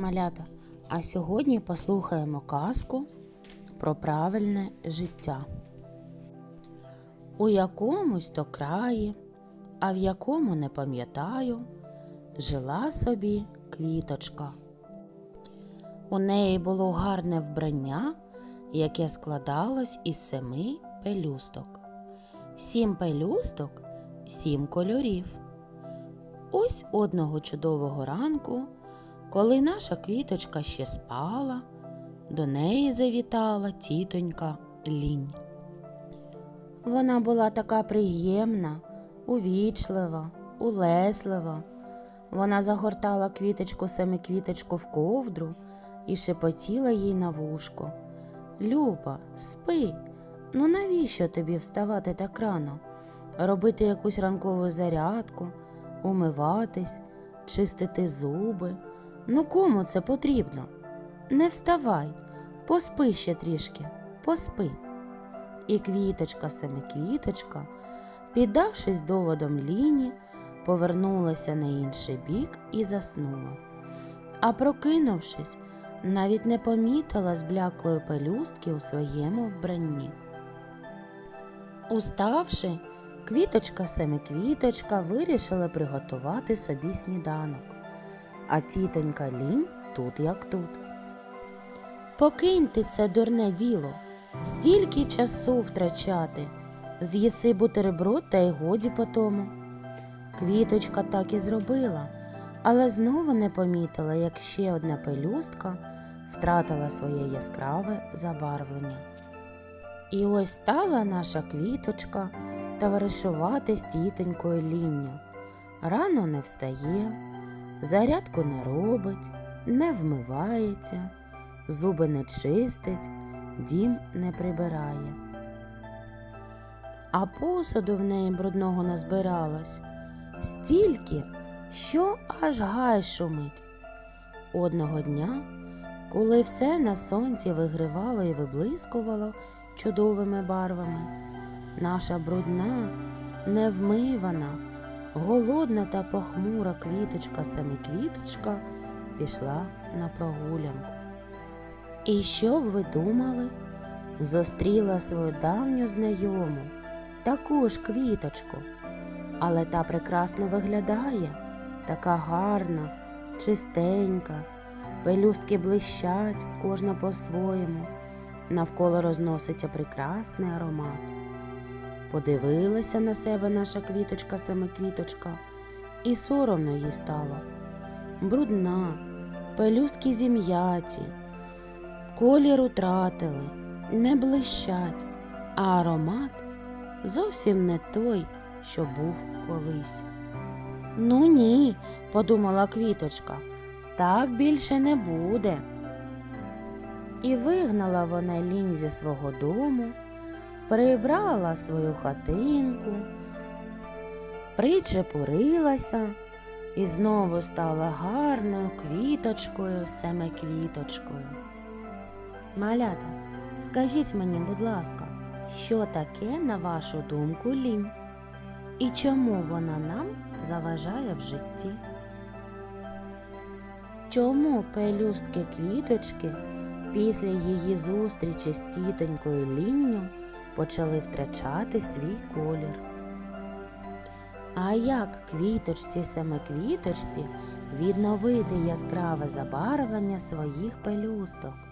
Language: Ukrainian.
Малята, а сьогодні послухаємо казку про правильне життя. У якомусь то краї, а в якому не пам'ятаю, жила собі квіточка. У неї було гарне вбрання, яке складалось із семи пелюсток. Сім пелюсток, сім кольорів. Ось одного чудового ранку, коли наша квіточка ще спала, до неї завітала тітонька лінь. Вона була така приємна, увічлива, улеслива. Вона загортала квіточку семиквіточку в ковдру і шепотіла їй на вушко. Люба, спи. Ну навіщо тобі вставати так рано? Робити якусь ранкову зарядку, умиватись, чистити зуби. Ну кому це потрібно? Не вставай, поспи ще трішки, поспи. І квіточка семиквіточка, піддавшись доводом ліні, повернулася на інший бік і заснула. А прокинувшись, навіть не помітила збляклої пелюстки у своєму вбранні. Уставши, квіточка семиквіточка вирішила приготувати собі сніданок, а тітонька лінь тут як тут. Покинь ти це дурне діло, стільки часу втрачати, з'їси бутерброд та й годі по тому. Квіточка так і зробила, але знову не помітила, як ще одна пелюстка втратила своє яскраве забарвлення. І ось стала наша квіточка товаришувати з тітонькою лінню. Рано не встає, зарядку не робить, не вмивається, зуби не чистить, дім не прибирає. А посуду в неї брудного назбиралось стільки, що аж гай шумить. Одного дня, коли все на сонці вигривало і виблискувало чудовими барвами, наша брудна, невмивана, голодна та похмура квіточка семиквіточка пішла на прогулянку. І що б ви думали? Зустріла свою давню знайому, таку ж квіточку, але та прекрасно виглядає, така гарна, чистенька, пелюстки блищать, кожна по-своєму, навколо розноситься прекрасний аромат. Подивилася на себе наша квіточка семиквіточка, і соромно їй стало. Брудна, пелюстки зім'яті, колір утратили, не блищать, а аромат зовсім не той, що був колись. Ну ні, подумала квіточка, так більше не буде. І вигнала вона лінь зі свого дому, прибрала свою хатинку, причепурилася і знову стала гарною квіточкою, семиквіточкою. Малята, скажіть мені, будь ласка, що таке, на вашу думку, лінь? І чому вона нам заважає в житті? Чому пелюстки квіточки після її зустрічі з тітонькою лінню почали втрачати свій колір? А як квіточці семиквіточці відновити яскраве забарвлення своїх пелюсток?